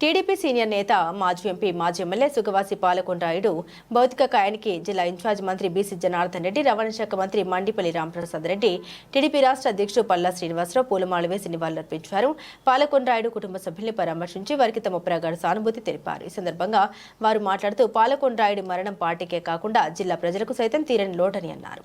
TDP senior నేత మాజీ MP మాజీ ఎమ్మెల్యే సుగవాసి పాలకొండరాయుడు భౌతిక కాయానికి జిల్లా ఇన్ఛార్జ్ మంత్రి బీసీ జనార్దన్ రెడ్డి రవాణా శాఖ మంత్రి మండిపల్లి రామప్రసాద్ రెడ్డి టీడీపీ రాష్ట్ర అధ్యక్షుడు పల్లా శ్రీనివాసరావు పూలమాల వేసి నివాళులర్పించారు. పాలకొండ్రాయుడు కుటుంబ సభ్యుల్ని పరామర్శించి వారికి తమ ప్రగాఢ సానుభూతి తెలిపారు. ఈ సందర్భంగా వారు మాట్లాడుతూ పాలకొండాయుడి మరణం పార్టీకే కాకుండా జిల్లా ప్రజలకు సైతం తీరని లోటని అన్నారు.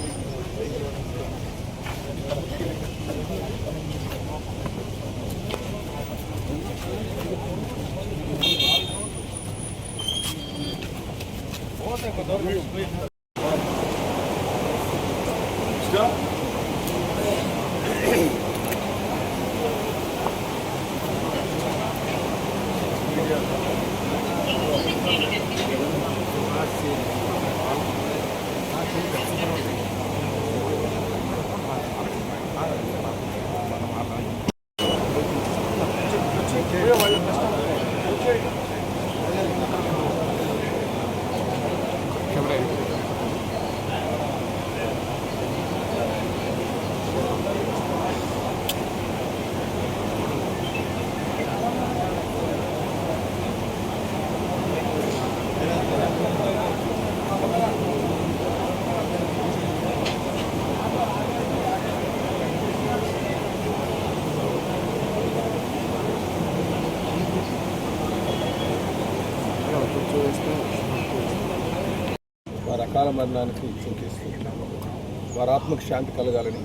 Все? వారి అకాల మరణానికి చింతిస్తున్నాము వారి ఆత్మకు శాంతి కలగాలని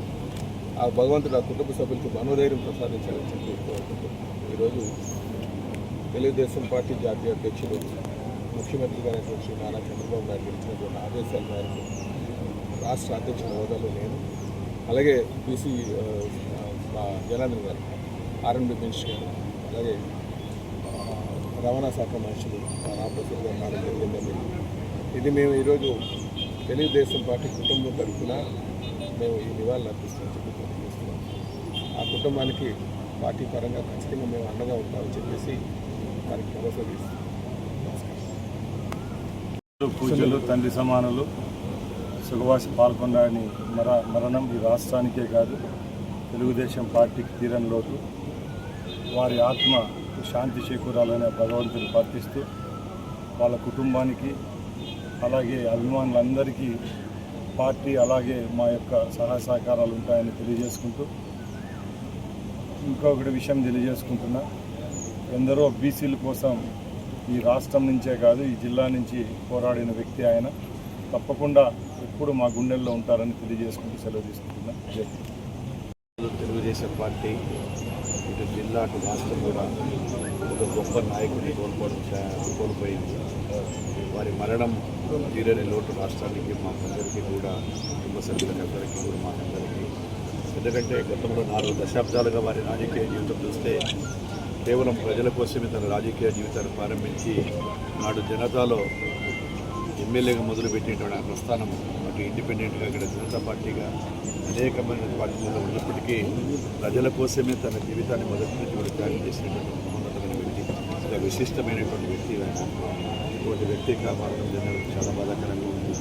ఆ భగవంతుడు ఆ కుటుంబ సభ్యులకు మనోధైర్యం ప్రసాదించాలని చెప్పి ఈరోజు తెలుగుదేశం పార్టీ జాతీయ అధ్యక్షుడు ముఖ్యమంత్రి గారైనటువంటి శ్రీ నారా చంద్రబాబు నాయుడు ఇచ్చినటువంటి ఆదేశాల మేరకు రాష్ట్ర అధ్యక్షుల హోదాలో నేను అలాగే బీసీ మా జనార్దన్ గారు ఆర్ఎండి మినిస్టర్ గారు అలాగే రవాణా శాఖ మనుషులు రామప్రసాద్ గారు ఇది మేము ఈరోజు తెలుగుదేశం పార్టీ కుటుంబం తరఫున మేము ఈ నివాళులు అర్పిస్తామని చెప్పి తెలియజేస్తున్నాం. ఆ కుటుంబానికి పార్టీ పరంగా ఖచ్చితంగా మేము అండగా ఉంటామని చెప్పేసి వారికి భరోసా పూజలు తండ్రి సమానులు సుఖవాసి పాల్గొన్నాడని మర మరణం ఈ రాష్ట్రానికే కాదు తెలుగుదేశం పార్టీకి తీరని లోటు. వారి ఆత్మ శాంతి చేకూరాలనే భగవంతుని ప్రార్థిస్తూ వాళ్ళ కుటుంబానికి అలాగే అభిమానులందరికీ పార్టీ అలాగే మా యొక్క సహాయ సహకారాలు ఉంటాయని తెలియజేసుకుంటూ ఇంకొకటి విషయం తెలియజేసుకుంటున్నా. ఎందరో బీసీల కోసం ఈ రాష్ట్రం నుంచే కాదు ఈ జిల్లా నుంచి పోరాడిన వ్యక్తి ఆయన. తప్పకుండా ఎప్పుడు మా గుండెల్లో ఉంటారని తెలియజేసుకుంటూ సెలవు తీసుకుంటున్నా. జై తెలుగుదేశం పార్టీ ఇటు జిల్లా అటు రాష్ట్రం కూడా ఒక గొప్ప నాయకుడిని కోల్పోవడం కోల్పోయింది. వారి మరణం తీరని లోటు రాష్ట్రానికి మాకందరికీ కూడా కుటుంబ సభ్యులకు అందరికీ కూడా మాకందరికీ ఎందుకంటే గతంలో నాలుగు దశాబ్దాలుగా వారి రాజకీయ జీవితం చూస్తే కేవలం ప్రజల కోసమే తన రాజకీయ జీవితాన్ని ప్రారంభించి నాడు జనతాలో ఎమ్మెల్యేగా మొదలుపెట్టినటువంటి ఆ ప్రస్థానం అటు ఇండిపెండెంట్గా ఇక్కడ జనతా పార్టీగా అనేకమైన పార్టీలలో ఉన్నప్పటికీ ప్రజల కోసమే తన జీవితాన్ని మొదటి నుంచి కూడా త్యాగం చేసినటువంటి మహోన్నతమైన వ్యక్తి చాలా విశిష్టమైనటువంటి వ్యక్తి ఇటువంటి వ్యక్తిగా మారడం జనరల్ చాలా బాధాకరంగా ఉంది.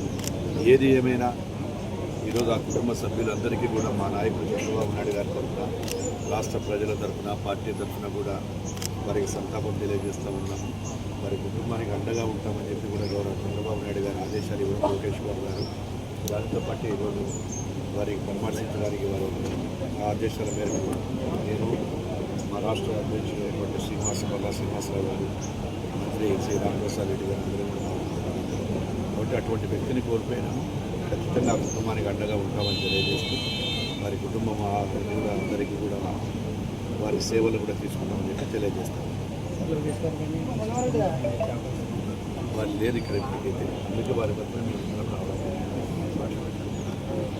ఏది ఏమైనా ఈరోజు ఆ కుటుంబ సభ్యులందరికీ కూడా మా నాయకుడు చంద్రబాబు నాయుడు గారి తరఫున రాష్ట్ర ప్రజల తరఫున పార్టీ తరఫున కూడా వారికి సంతాపం తెలియజేస్తూ ఉన్నాము. వారి కుటుంబానికి అండగా ఉంటామని చెప్పి కూడా గౌరవ చంద్రబాబు నాయుడు గారి ఆదేశాలు ఇవ్వడం లోకేష్ బాబు గారు. దానితో పాటు ఈరోజు వారికి పరామర్శించడానికి వారు ఆ ఆదేశాల మేరకు నేను మా రాష్ట్ర అధ్యక్షుడైనటువంటి శ్రీనివాస పల్లా శ్రీనివాసరావు గారు మంత్రి శ్రీ రామప్రసాద్ రెడ్డి గారు అందరూ కాబట్టి అటువంటి వ్యక్తిని కోల్పోయినాను ఖచ్చితంగా ఆ కుటుంబానికి అండగా ఉంటామని తెలియజేస్తూ వారి కుటుంబం ఆ అందరికీ కూడా వారి సేవలు కూడా తీసుకుంటామని చెప్పి తెలియజేస్తాను. వాళ్ళు లేరు ఇక్కడ ఇప్పటికైతే అందుకే వారి పట్ల మేము అందరం రావడం